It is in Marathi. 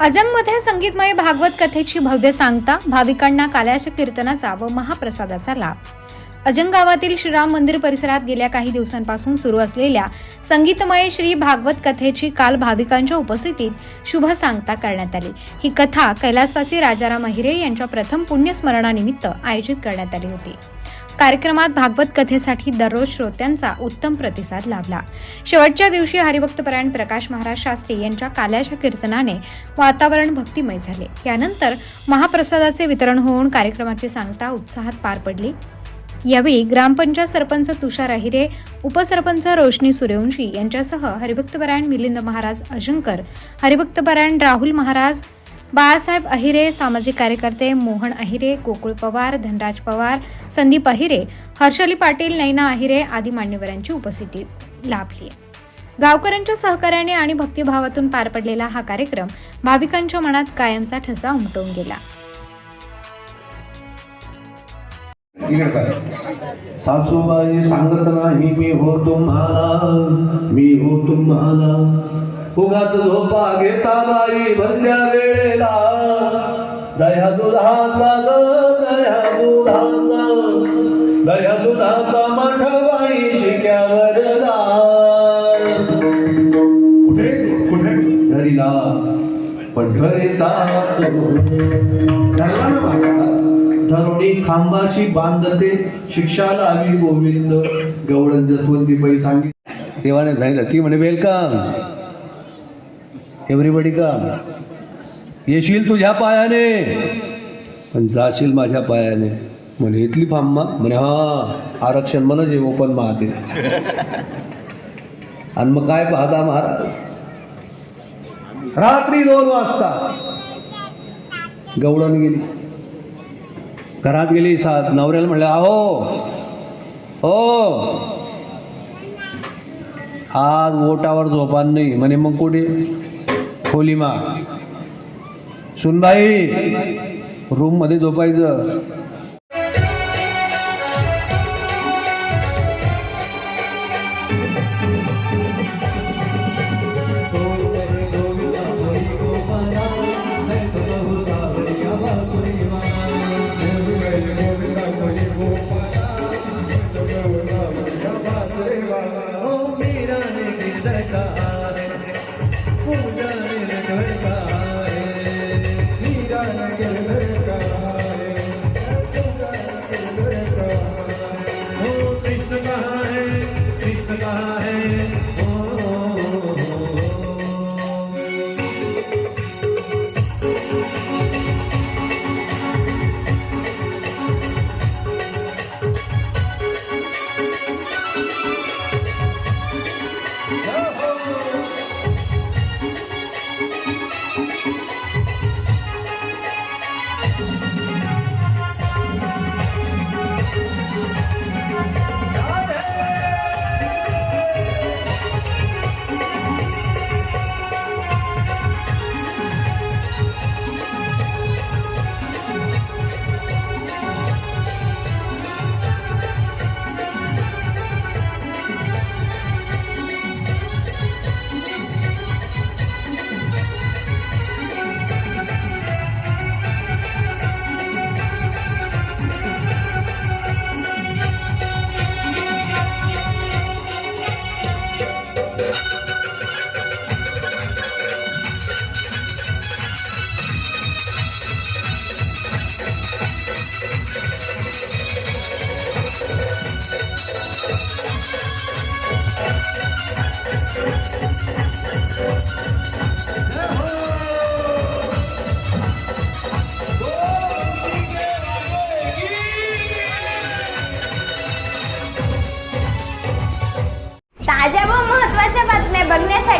अजममध्ये संगीतमय भागवत कथेची भव्य सांगता भाविकांना काल्याच्या कीर्तनाचा व महाप्रसादाचा लाभ. अजंग गावातील श्रीराम मंदिर परिसरात गेल्या काही दिवसांपासून सुरू असलेल्या संगीतमय श्री भागवत कथेची काल भाविकांच्या उपस्थितीत शुभ सांगता करण्यात आली. ही कथा कैलासवासी राजाराम अहिरे यांच्या प्रथम पुण्यस्मरणानिमित्त आयोजित करण्यात आली होती. कार्यक्रमात भागवत कथेसाठी दररोज श्रोत्यांचा उत्तम प्रतिसाद लाभला. शेवटच्या दिवशी हरिभक्तपरायण प्रकाश महाराज शास्त्री यांच्या काल्याच्या कीर्तनाने वातावरण भक्तिमय झाले. यानंतर महाप्रसादाचे वितरण होऊन कार्यक्रमाची सांगता उत्साहात पार पडली. यावेळी ग्रामपंचायत सरपंच तुषार अहिरे उपसरपंच रोशनी सूर्यवंशी यांच्यासह हरिभक्तपरायण मिलिंद महाराज अजंकर हरिभक्तपरायण राहुल महाराज बाळासाहेब अहिरे सामाजिक कार्यकर्ते मोहन अहिरे गोकुळ पवार धनराज पवार संदीप अहिरे हर्षली पाटील नैना अहिरे आदी मान्यवरांची उपस्थिती. लाभली गावकऱ्यांच्या सहकार्याने आणि भक्तिभावातून पार पडलेला हा कार्यक्रम भाविकांच्या मनात कायमचा ठसा उमटवून गेला. सासूबाई सांगत नाही मी हो तुम्हाला मी हो तुम्हाला उगाच झोपा घेता बाई भरल्या वेळेला. दया दुधाचा दया दुधाचा दया दुधाचा मठबाई शिक्यावर कुठे कुठे घरीला पंढरीचा धरला ना माझ्या खांबाशी बांधते शिक्षा लावी गोविंद गवळण जसवंती पै सांगितलं. देवाने सांगितलं ती म्हणे वेलकम एव्हरीबडी का येशील तुझ्या पायाने. पण जाशील माझ्या पायाने. म्हणे इथली फांमा म्हणे हा आरक्षण म्हणा जे ओपन महाते आणि मग काय पाहता महाराज? रात्री दोन वाजता. गवळण गेली. घरात गेली सात नवऱ्याला म्हणलं अहो हो. आज ओटावर झोपान नाही म्हणे मग कुठे? खोलीमा सुनबाई रूममध्ये झोपायचं कृष्ण